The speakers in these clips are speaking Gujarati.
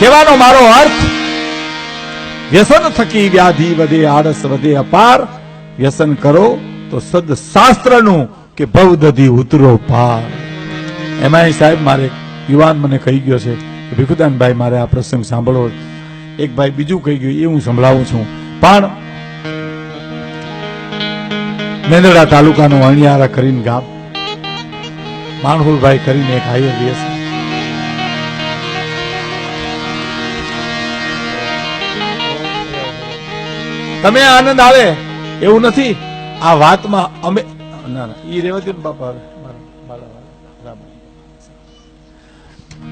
કહેવાનો મારો અર્થ, વ્યસન થકી વ્યાધિ વધે, આળસ વધે, અપાર, વ્યસન કરો તો સદ શાસ્ત્રનું કે ભવદધી ઉતરો પાર. એમાં સાહેબ મારે યુવાન મને કહી ગયો છે ભીખુદાનભાઈ મારે આ પ્રસંગ સાંભળવો એક ભાઈ બીજું કહી ગયું, એ હું સંભળાવું છું. પણ મેંદડા તાલુકાનું અણિયારા કરીને ગામ માણહુલભાઈ કરીને એક હાઈવે તમે આનંદ આવે, એવું નથી. આ વાતમાં અમે ના ના એ રેવતી બાપા.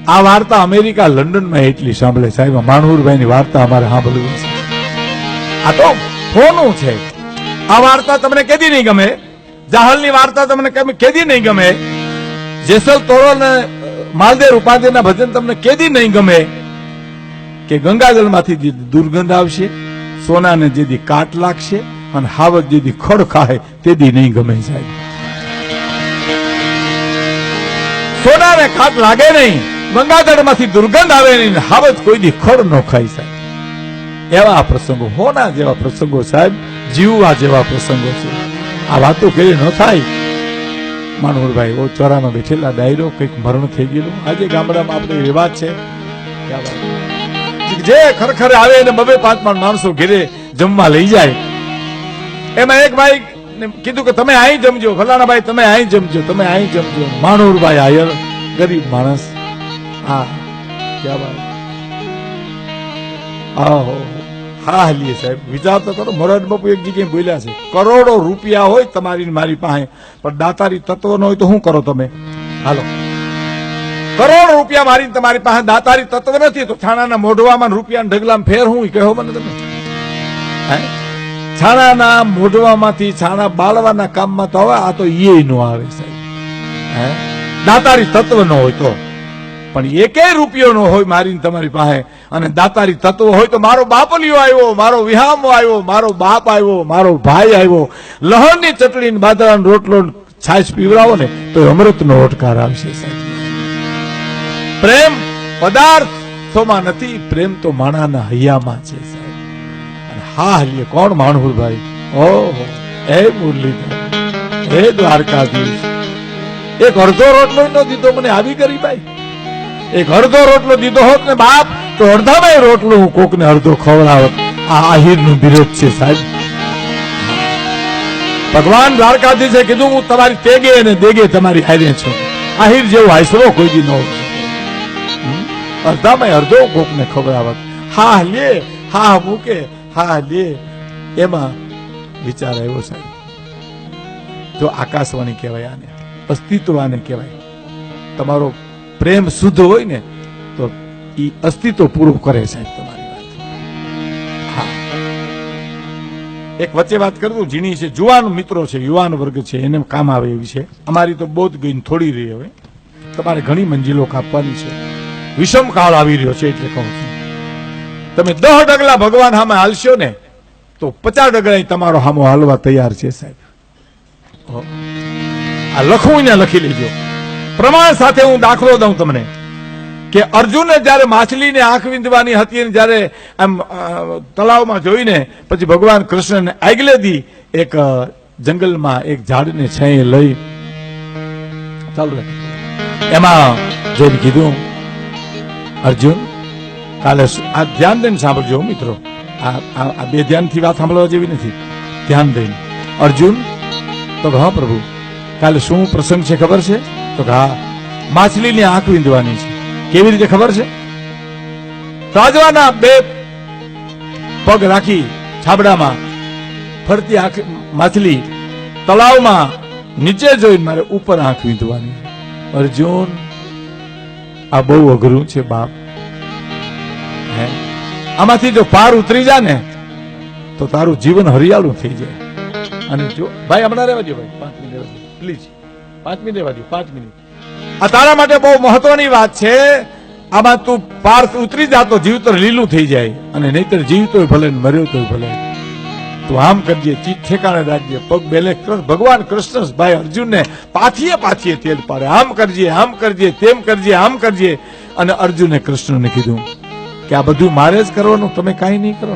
આ વાર્તા અમેરિકા લંડનમાં એટલી સાંભળે સાહેબ માણુરભાઈ ની વાર્તા અમારે સાંભળવી છે. આ તો ફોનું છે. આ વાર્તા તમને કેદી નહીં ગમે? જાહલની વાર્તા તમને કેદી નહીં ગમે? જેસલ તોરલ ને માલદેવ ઉપાધ્યાયના ભજન તમને કેદી નહીં ગમે? કે ગંગાજળમાંથી દુર્ગંધ આવશે? સોનાને જેથી કાટ લાગશે અને હાવત જેથી ખડ ખાય તેદી નહીં ગમે સાહેબ. સોનાને કાટ લાગે નહીં ગંગાજળમાંથી દુર્ગંધ આવે નહીં ને કોઈ દી ખડ ન ખાઈ સાહેબ. એવા પ્રસંગો, હોના જેવા પ્રસંગો સાહેબ, જીવવા જેવા પ્રસંગો છે. આ વાતો કરી ન થાય. માનુરભાઈ ઓ ચોરામાં બેઠેલા ડાયરો કંઈક મરણ થઈ ગયેલું. આજે ગામડામાં આપણે રિવાજ છે. જે ખરેખર આવે એને બબે પાંચ પાંચ માણસો ઘેરે જમવા લઈ જાય. એમાં એક ભાઈ કીધું કે તમે અહીં જમજો, ફલાણા ભાઈ તમે અહીં જમજો, તમે અહીં જમજો. માણુરભાઈ આયર, ગરીબ માણસ. હા આહો હા હલીએ સાહેબ. વિચાર તો કરો મોરાર બાપુ એક જગ્યાએ બોલ્યા છે. કરોડો રૂપિયા હોય તમારી મારી પાસે, પણ દાતારી તત્વ ન હોય તો શું કરો તમે? હાલો. કરોડ રૂપિયા મારી તમારી પાસે દાતારી તત્વ નથી, તો છાણાના મોઢવામાં રૂપિયા ઢગલામાં ફેર હું? કહો મને તમે. છાણાના મોઢવામાંથી છાણા બાળવાના કામમાં તો હવે આ તો એ નો આવે સાહેબ. દાતારી તત્વ નો હોય તો. પણ એકેય રૂપિયો નો હોય મારી તમારી પાસે. અને દાતારી તત્વ હોય તો મારો બાપલિયો આવ્યો, મારો વિહામો આવ્યો, મારો બાપ આવ્યો, મારો ભાઈ આવ્યો. લહણની ચટણી બાદરાનો રોટલો ને છાશ પીવડાવો ને તો અમૃતનો ઓટકાર આવશે સાહેબ. પ્રેમ પદાર્થોમાં નથી, પ્રેમ તો માણાના હૈયામાં છે, સાહેબ. હા હલીએ કોણ માણવું ભાઈ ઓહો, એ મુરલીધર, એ દ્વારકાધીશ. એક અડધો રોટલો નો દીધો મને આવી કરી ભાઈ એક અડધો રોટલો દીધો હોત ને બાપ, તો અડધામાં રોટલો હું કોકને અડધો ખવડાવત. આ આહિરનું વિરોધ છે, સાહેબ. ભગવાન દ્વારકાધીશે કીધું, હું તમારી તેગે અને દેગે તમારી હારે છું. આહિર જેવો હાઈસરો કોઈ દી ન અડધામાં અડધો કોકને ખવડાવત હા, લે, હા, મૂકે. હા, લે. એમાં વિચાર આવ્યો સાહેબ. જો આકાશવાણી કહેવાય આને. અસ્તિત્વ આને કહેવાય. તમારો પ્રેમ શુદ્ધ હોય ને, તો એ અસ્તિત્વ પૂરું કરે સાહેબ તમારી વાત. એક વચ્ચે વાત કરું, ઝીણી છે. જુવાન મિત્રો છે, યુવાન વર્ગ છે, એને કામ આવે એવી છે. અમારી તો બહુ ગઈ થોડી રહી હવે. તમારે ઘણી મંજિલો કાપવાની છે. વિષમ કાળ આવી રહ્યો છે એટલે કહું છું. તમે દહ ડગલા ભગવાન સામે હાલશો ને, તો પચાસ ડગલા તમારો સામો હાલવા તૈયાર છે સાહેબ. આ લખવું ને લખી લેજો. પ્રમાણ સાથે હું દાખલો દઉં તમને. કે અર્જુને જ્યારે માછલીને આંખ વિંધવાની હતી અને જ્યારે આમ તળાવમાં જોઈને પછી ભગવાન કૃષ્ણને આગલે દી એક જંગલમાં એક ઝાડને છાંયે લઈ ચાલુ એમાં જેમ કીધું અર્જુન, કાલે આ ધ્યાન દઈને સાંભળજો મિત્રો. આ બે ધ્યાનથી વાત સાંભળવા જેવી નથી. ધ્યાન દઈને. અર્જુન, તો હા પ્રભુ. કાલે શું પ્રસંગ છે ખબર છે? તો હા. માછલીની આંખ વિંધવાની છે. કેવી રીતે ખબર છે? રાજવાના બે પગ રાખી છાબડામાં ફરતી આંખ માછલી તળાવમાં નીચે જોઈને મારે ઉપર આંખ વિંધવાની અર્જુન આ બહુ અઘરું છે બાપ. હે? આમાંથી જો પાર ઉતરી જા ને, તો તારું જીવન હરિયાળું થઈ જાય. અને જો, ભાઈ, હમણાં રહેવા દો ભાઈ, પાંચ મિનિટ રહેવા દો પ્લીઝ, પાંચ મિનિટ રહેવા દો પાંચ મિનિટ. આ તારા માટે બહુ મહત્વની વાત છે. આમાં તું પાર ઉતરી જા તો જીવતર લીલું થઈ જાય. અને નહીતર જીવતોય ભલે મર્યો તોય ભલે. તું આમ કરજે ચીજ ઠેકાણે રાખજે પગ બેલે ભગવાન કૃષ્ણ ભાઈ અર્જુનને પાથીએ પાથીએ તેલ પાડે. આમ કરજે આમ કરજે તેમ કરજે આમ કરજે અને અર્જુને કૃષ્ણને કીધું કે આ બધું મારે જ કરવાનું, તમે કાંઈ નહીં કરો.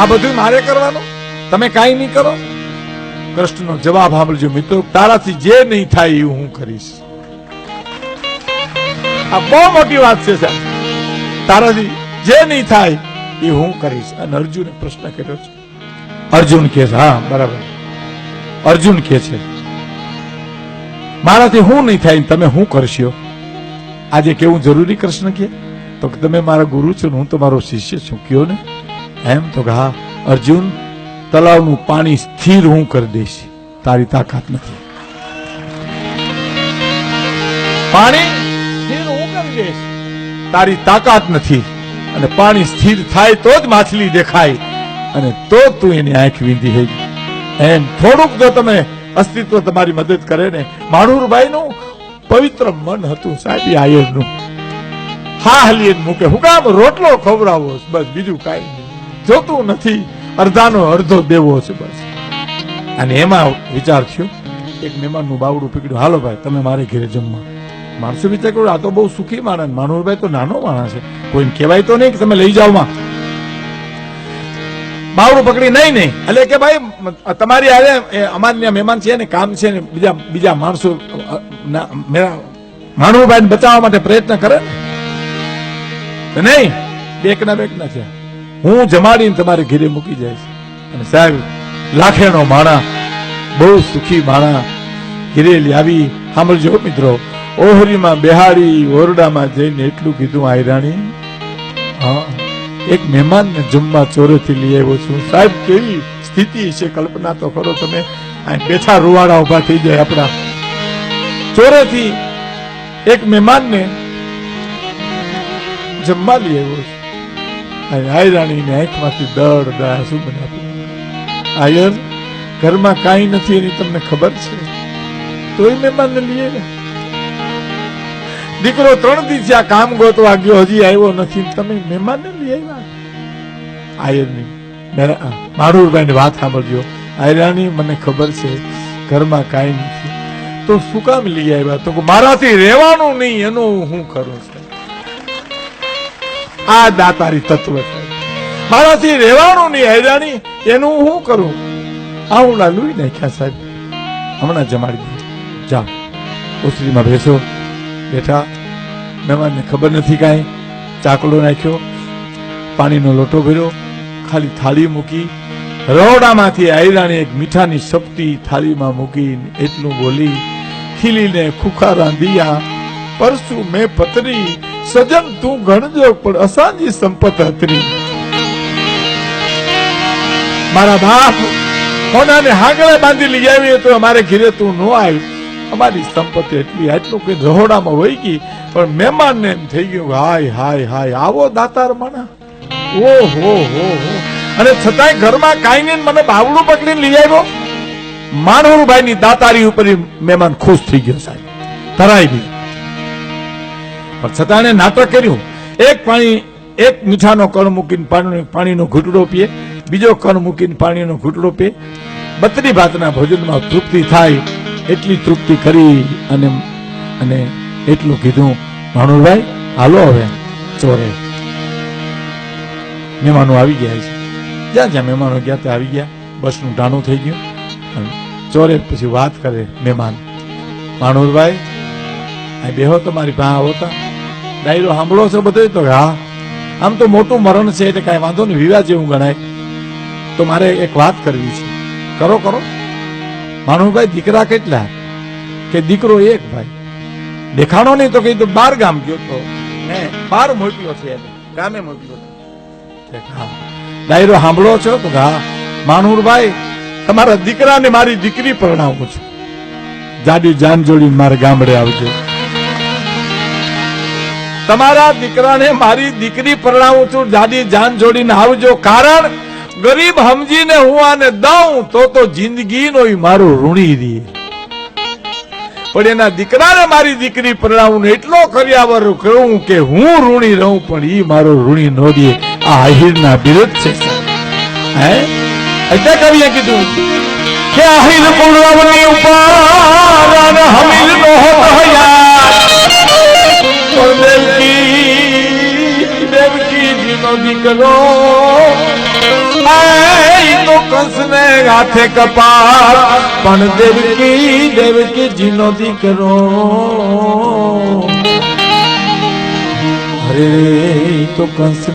આ બધું મારે કરવાનું, તમે કાંઈ નહીં કરો. કૃષ્ણનો જવાબ સાંભળજો મિત્રો, તારાથી જે નહીં થાય એવું હું કરીશ. આ બહુ મોટી વાત છે સાહેબ. તારાથી જે નહીં થાય એ હું કરીશ અને અર્જુને પ્રશ્ન કર્યો છે. અર્જુન કે છે, હા, બરાબર. અર્જુન કે છે, મારાથી હું નહીં થાય તમે હું કરશો? આજે કેવું જરૂરી કૃષ્ણ કે, તો તમે મારા ગુરુ છો હું તમારો શિષ્ય છું. કયો ને? એમ તો કે, હા, અર્જુન, તલાવનું પાણી સ્થિર હું કરી દઈશ. તારી તાકાત નથી. પાણી સ્થિર હું કરી દઈશ. તારી તાકાત નથી. અને પાણી સ્થિર થાય તો જ માછલી દેખાય. અને તો તું એની આંખ વીંધી હે. એમ થોડુંક જો તમે અસ્તિત્વ તમારી મદદ કરે ને માણુરભાઈ નું પવિત્ર મન હતું સાહેબ આયરનું. હા હલીએ મૂકે. હું કામ રોટલો ખવડાવો બસ બીજું કાંઈ નહીં. જોતું નથી અડધાનો અડધો દેવો છે બસ. અને એમાં વિચાર થયો, એક મહેમાનનું બાવડું પીકડ્યું હાલો ભાઈ, તમે મારે ઘરે જમવા. માણસો વિચાર કર્યો આ તો બહુ સુખી માણસ માનુરભાઈ તો નાનો માણસ છે. કોઈને કહેવાય તો નહીં કે તમે લઈ જાઓ માં. બાવડું પકડી, નહીં નહીં. એટલે કે ભાઈ તમારી આરે ત્યાં મહેમાન છે ને, કામ છે ને, બીજા બીજા માણસો માનવભાઈને બચાવવા માટે પ્રયત્ન કરે ને. નહીં બેકના ના બેક ના છે. હું જમાડીને તમારે ઘીરે મૂકી જઈશ. અને સાહેબ લાખેનો માણા, બહુ સુખી માણા, ઘરે લાવી સાંભળજો મિત્રો ઓહરીમાં બેહાડી ઓરડામાં જઈને એટલું કીધું આયરાણી હા, એક મહેમાનને જમવા ચોરેથી લઈ આવ્યો છું. સાહેબ, કેવી સ્થિતિ છે? કલ્પના તો કરો તમે બેઠા રૂવાડા ઊભા થઈ જાય આપણા. ચોરેથી એક મહેમાનને જમવા લઈ આવ્યો છું. અને આયરાણીની આંખમાંથી દળ દા શું બનાવ્યું? આયર, ઘરમાં કાંઈ નથી એની તમને ખબર છે? તોય મહેમાનને લઈ આવ્યા. દીકરો ત્રણ દિવસ આ કામ ગોતવા ગયો, હજી આવ્યો નથી. તમે તમે મહેમાનને લઈ આવ્યા? આયરની. મારુરભાઈ ની વાત સાંભળજો. આયરાની મને ખબર છે, ઘરમાં કાંઈ નથી. તો શું કામ લઈ આવ્યા? તો મારાથી રહેવાનું નહીં, એનું હું કરું છું? આ દાતારી તત્વ છે. મારાથી રહેવાનું નહીં હૈરાણી એનું હું કરું? આ હું લાલુઈ નાખ્યા સાહેબ. હમણાં જમાડી જાઓ. ઓસરીમાં બેસો. બેઠા. મહેમાનને ખબર નથી કાંઈ. ચાકડો નાખ્યો. પાણીનો લોટો ભર્યો. ખાલી થાળી મૂકી. રવડામાંથી આયરાને એક મીઠાની સપટી થાળીમાં મૂકી એટલું બોલી, ખીલીને ખુખા રાંધ્યા, પરસુ મેં પતરી, સજન તું ગણજો, પણ અસાંજી સંપત હતરી. મારા બાપ કોનાને હાગળે બાંધી લઈ આવી તો અમારે ઘીરે તું ન આવી. અમારી સંપત્તિ એટલી આટલું કઈ રહોડામાં વહી ગઈ, પણ મહેમાનને એમ થઈ ગયું હાય હાય હાય, આવો દાતાર માણા. ઓ હો હો. હો અને છતાંય ઘરમાં કાંઈ નહીં મને બાવડું પકડીને લઈ આવ્યો. માનવભાઈ ની દાતારી ઉપર મહેમાન ખુશ થઈ ગયો સાહેબ. ધરાઈ ગઈ પણ છતાં એને નાટક કર્યું. એક પાણી, એક મીઠાનો કણ મૂકીને પાણી, પાણીનો ઘૂંટડો પીએ. બીજો કણ મૂકીને પાણીનો ઘૂંટડો પીએ. બત્રી ભાતના ભોજનમાં તૃપ્તિ થાય. એટલી તૃપ્તિ કરી અને અને એટલું કીધું ભાણુભાઈ હાલો હવે, ચોરે. મહેમાનો આવી ગયા છે. જ્યાં જ્યાં મહેમાનો ગયા, ત્યાં આવી ગયા. બસનું ટાણું થઈ ગયું. અને ચોરે પછી વાત કરે મહેમાન. ભાણુરભાઈ અહીં બેહો તમારી પાસે, આવો ડાયરો સાંભળો છો બધો તો? હા. આમ તો મોટું મરણ છે, એટલે કાંઈ વાંધો નહીં વિવાહ જેવું ગણાય. તો મારે એક વાત કરવી છે. કરો કરો. માણુભાઈ દીકરા કેટલા? કે દીકરો એક ભાઈ. દેખાણો નહીં તો કીધું બાર ગામ ગયો તો. બાર મોકલ્યો છે ગામે મોકલ્યો હા. ડાયરો સાંભળો છો તો હા. માણુરભાઈ તમારા દીકરાને મારી દીકરી પરણાવું છું. જાડી જાન જોડી મારે ગામડે આવજો. તમારા દીકરાને મારી દીકરી પરણાવું છું. જાડી જાન જોડીને આવજો. કારણ ગરીબ સમજીને હું આને દઉં તો તો જિંદગીનો મારું ઋણી દે. પણ એના દીકરાને મારી દીકરી પરણાવું એટલો કર્યાવર કહું કે હું ઋણી રહું, પણ એ મારો ઋણી ન દે. આ આહિરના વિરુદ્ધ છે હે? એટલે કવિએ કીધું, કે આહિર પુણવની ઉપર અને હમીર નો હોત હયાર દેવકી દેવકી જીનો દીકરો હાથે કપાળ પણ દેવકી દેવકી જીનો દીકરો. હરે તો કંસ